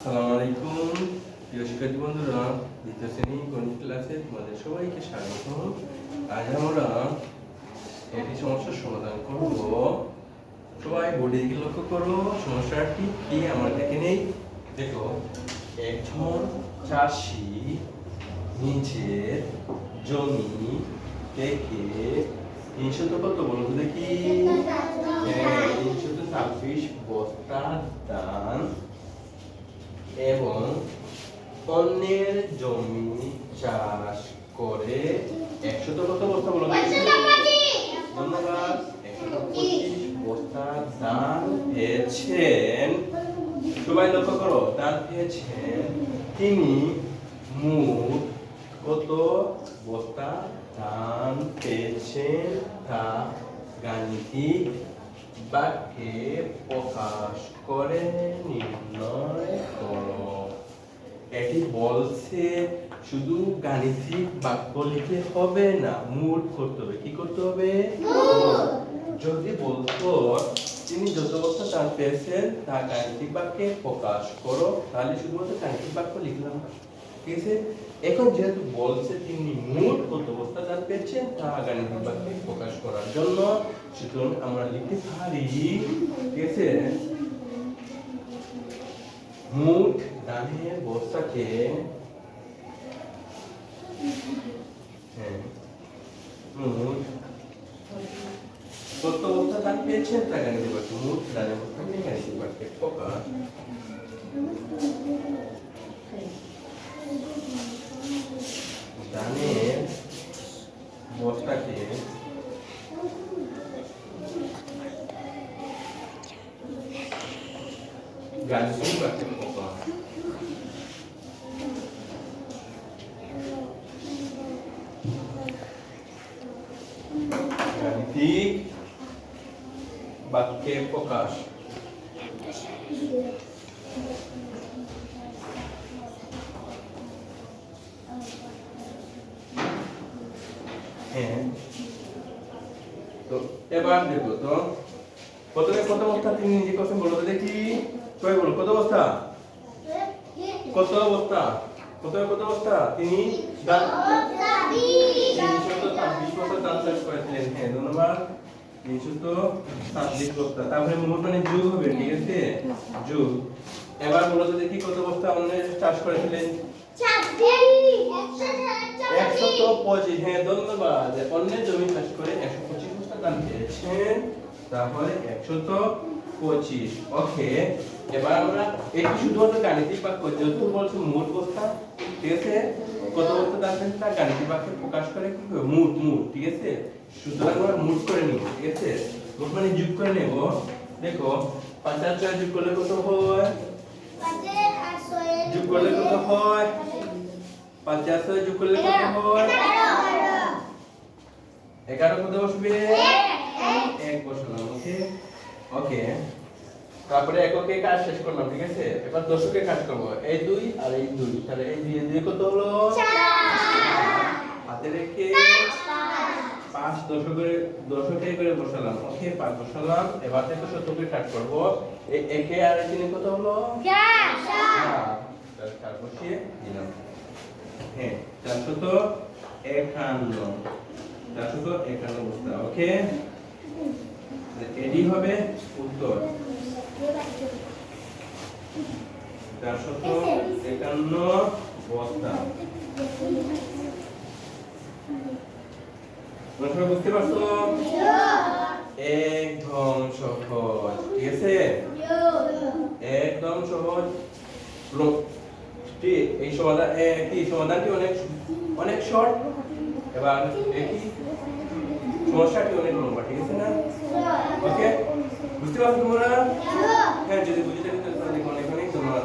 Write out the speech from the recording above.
আসসালামু আলাইকুম। প্রিয় শিক্ষার্থী বন্ধুরা, দ্বিতীয় শ্রেণি গণিত ক্লাসে তোমাদের সবাইকে স্বাগত। আজ আমরা একটি সমস্যার সমাধান করব। সবাই বোর্ডের দিকে লক্ষ্য করো সমস্যাটি কি আমরা দেখে নেই। দেখো একজন চাষি নিজের জমি থেকে তিনশত কত বলো দেখি হ্যাঁ তিনশত ছাব্বিশ বস্তা ধান এবং অন্যের জমি চাষ করে একশত কত বস্তা বলো? ধন্যবাদ। একশত পঁচিশ বস্তা ধান পেয়েছেন। সবাই লক্ষ্য করো ধান পেয়েছেন। তিনি মোট কত বস্তা ধান পেয়েছেন তা গাণিতিক বাক্যে প্রকাশ করে নির্ণয় করো। এটি বলছে শুধু গাণিতিক বাক্য লিখে হবে না মুড করতে হবে। কি করতে হবে? যদি বলতো তিনি যত বছর টান পেয়েছেন তা গাণিতিক বাক্যে প্রকাশ করো। তাহলে শুধুমাত্র গাণিতিক বাক্য লিখলাম না। ঠিক আছে? এখন যেহেতু বলছে তিনি মোট কত বস্তা দান পেয়েছেন তা গাণিতিক বাক্যে প্রকাশ করার জন্য সুতরাং আমরা লিখতে পারি ঠিক আছে? মোট দানের বস্তাকে হ্যাঁ মোট কত বস্তা দান পেয়েছেন তা গাণিতিক বাক্যে মোট দানের বস্তাকে গাণিতিক বাক্যে প্রকাশ ধানের বস্তাকে গান্ধী বাক্যে প্রকাশ। হ্যাঁ। তো এবার দেখো তো। প্রথমে কত বস্তা তিনি নিজে কোশ্চেন বলো দেখি। কই বলো। কত বস্তা কত বস্তা প্রথমে কত বস্তা তিনি বস্তা দান চাষ করেছিলেন। হ্যাঁ ধন্যবাদ। মানে এবার বলো তো দেখি কত বস্তা অন্য চাষ করেছিলেন? একশত পঁচিশ। হ্যাঁ ধন্যবাদ। অন্য জমি চাষ করে একশো পঁচিশ বস্তা দাম পেয়েছেন। তাহলে একশত পঁচিশ ওকে এবার আমরা এটি শুধুমাত্র গাণিতিক বাক্য যেহেতু বলছে মোট বস্তা ঠিক আছে? কত বস্তা দাম তা গাণিতিক বাক্যে প্রকাশ করে কি হবে? মোট মোট ঠিক আছে? সুতরাং আমরা মোট করে নিব ঠিক আছে? মোট মানে যোগ করে নেব। দেখো পঞ্চাশ ছয় যোগ করলে কত হয়? যোগ করলে কত হয়? পঞ্চাশ ছয় যোগ করলে কত হয়? এগারো। কত বসবে? এক বসালাম ওকে? ওকে তারপরে এককে কাজ শেষ করলাম ঠিক আছে? এবার দশকে কাজ করব। এই দুই আর এই দুই। তাহলে এই দুই দুই কত হলো? হাতে রেখে পাঁচ। দশকে দশকে করে বসালাম। ওকে পাঁচ বসালাম। এবার থেকে শতকে কাজ করব। এই একে আর এই তিনে কত হলো? চার চার বসিয়ে দিলাম। হ্যাঁ চারশত একান্ন। চারশত একান্ন বস্তা। ওকে? এটি হবে উত্তর। চারশত একান্ন বস্তা। বুঝতে পারছ? একদম সহজ। ঠিক আছে? একদম সহজ। এই সমাধান এ, কি সমাধানটি অনেক অনেক শর্ট এবার একই সমস্যাটি অনেক লম্বা ঠিক আছে না? ওকে বুঝতে পারছ তোমরা? হ্যাঁ। যদি বুঝতে পারি তাহলে অনেক অনেক ধন্যবাদ